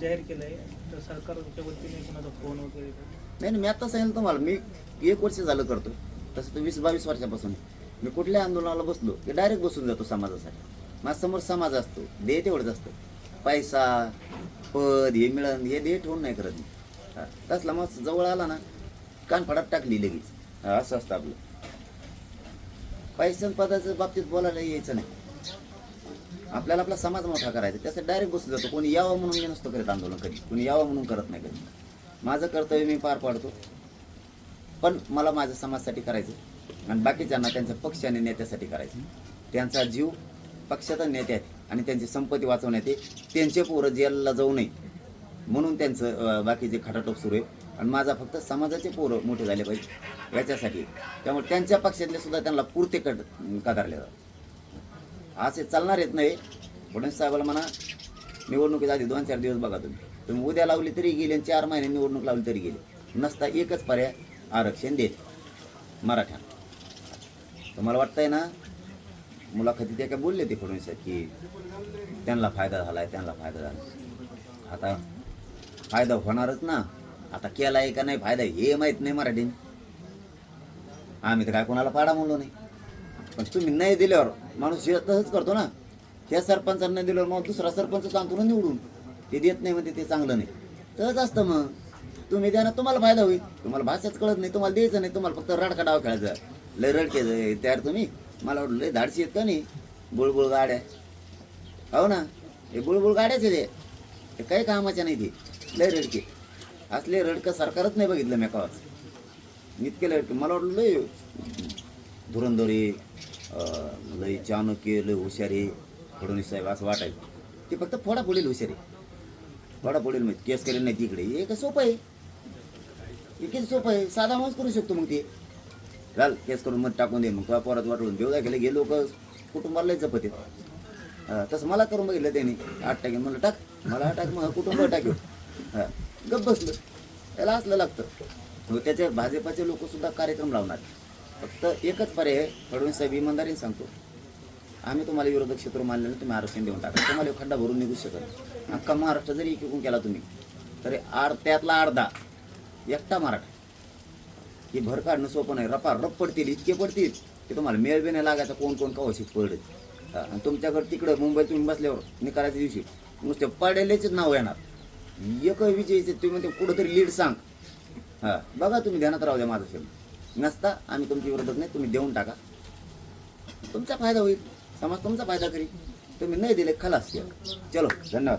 जाहीर केलंय तर सरकारच्या वतीने कुणाचा फोन वगैरे नाही नाही मी आता सांगेल तुम्हाला. मी एक वर्ष झालं करतो तसं तर वीस बावीस वर्षापासून. मी कुठल्या आंदोलनाला बसलो की डायरेक्ट बसून जातो समाजासाठी. माझ्यासमोर समाज असतो. ध्येय तेवढंच असतं. पैसा पद हे मिळन हे ध्येय ठेवून नाही करत मी. तसला मग जवळ आला ना कानफडात टाकली लगेच. असं असतं आपलं. पैसा पदाच्या बाबतीत बोलायला यायचं नाही. आपल्याला आपला समाज मोठा करायचा त्यासाठी डायरेक्ट बसून जातो. कोणी यावं म्हणून मी नसतो करत आंदोलन कधी. कोणी यावं म्हणून करत नाही कधी. माझं कर्तव्य मी पार पाडतो. पण मला माझ्या समाजासाठी करायचं आणि बाकीच्यांना त्यांच्या पक्ष आणि नेत्यासाठी करायचं त्यांचा जीव पक्षाचा नेते आहेत. आणि त्यांची संपत्ती वाचवण्यात येते. त्यांचे पोरं जेलला जाऊ नये. म्हणून त्यांचं बाकीचे खटाटोप सुरू आहे. आणि माझा फक्त समाजाचे पोरं मोठे झाले पाहिजे. याच्यासाठी. त्यामुळे त्यांच्या पक्षातले सुद्धा त्यांना पुरते कट कदारले जातात. असे चालणार येत नाही. फडणवीस साहेबाला म्हणा निवडणुकीच्या आधी दोन चार दिवस बघा तुम्ही. तुम्ही उद्या लावली तरी गेले आणि चार महिने निवडणूक लावली तरी गेले. नसता एकच पर्याय आरक्षण देत. मराठ्या तुम्हाला वाटतंय ना मुलाखती ते काय बोलले ते फडणवीस साहेब की त्यांना फायदा झाला आहे त्यांना फायदा झाला आता फायदा होणारच ना. आता केला आहे का नाही फायदा हे माहीत नाही मराठीने. आम्ही तर काय कोणाला पाडा म्हणलो नाही. पण तुम्ही नाही दिल्यावर माणूस हे तसंच करतो ना ह्या सरपंचांना नाही दिल्यावर मग दुसरा सरपंच सांगतो ना निवडून ते देत नाही म्हणते ते चांगलं नाही. तसंच असतं मग. तुम्ही द्या ना तुम्हाला फायदा होईल. तुम्हाला भाषाच कळत नाही तुम्हाला द्यायचं नाही तुम्हाला फक्त रडका डाव खेळायचा लय रडके तयार तुम्ही. मला वाटलं लय धाडशी येत का नाही? बुळबुळ गाड्या. हो ना? हे बुळबुळ गाड्याच आहे ते काही कामाच्या नाही ते. लय रडके. असले रडकं सरकारच नाही बघितलं मी इतके लय मला वाटलं लय धुरंधरी लय चाणक्य लय हुशारी फडणवीस साहेब असं वाटायचं. ते फक्त फोडा फोडाफोडील हुशारी फोडा फोडाफोडील म्हणजे केस करेल नाही तिकडे. हे काय सोपं आहे. हे केस सोपं आहे? साधा माणूस करू शकतो मग ते. घाल केस करून मग टाकून दे. मग तुला पोरात वाटून देऊ दाखले गे लोक कुटुंबाला जपत आहेत. तसं मला करून बघितलं त्यांनी. आठ टाकेन म्हणलं टाक. मला टाक मग कुटुंब टाकेल. हां. गप बसलं. त्याला असलं लागतं. त्याच्या भाजपाचे लोकसुद्धा कार्यक्रम लावणार. फक्त एकच पर्याय आहे. फडणवीस साहेब इमानदारीने सांगतो. आम्ही तुम्हाला विरोधक क्षेत्र मानले ना तुम्ही आरक्षण देऊन टाका. तुम्हाला खड्डा भरून निघू शकत अख्खा महाराष्ट्र जरी इकडून केला तुम्ही तरी आड त्यातला अर्धा एकटा मराठा ही भर काढणं सोपं नाही. रपा रप पडतील इतके पडतील की तुम्हाला मेळ बी नाही लागायचा कोण कोण कवशिक पडेल. आणि तुमच्याकडे तिकडं मुंबईत तुम्ही बसल्यावर निकालाच्या दिवशी नुसते पडेलेच नाव येणार. एक विजयचे तुम्ही म्हणते कुठंतरी लीड सांग. हां बघा तुम्ही ध्यानात राहू द्या माझं शब्द. नसता आम्ही तुमच्या विरोधात नाही तुम्ही देऊन टाका. तुमचा फायदा होईल. समाज तुमचा फायदा करी तुम्ही नाही दिले खलास चलो धन्यवाद.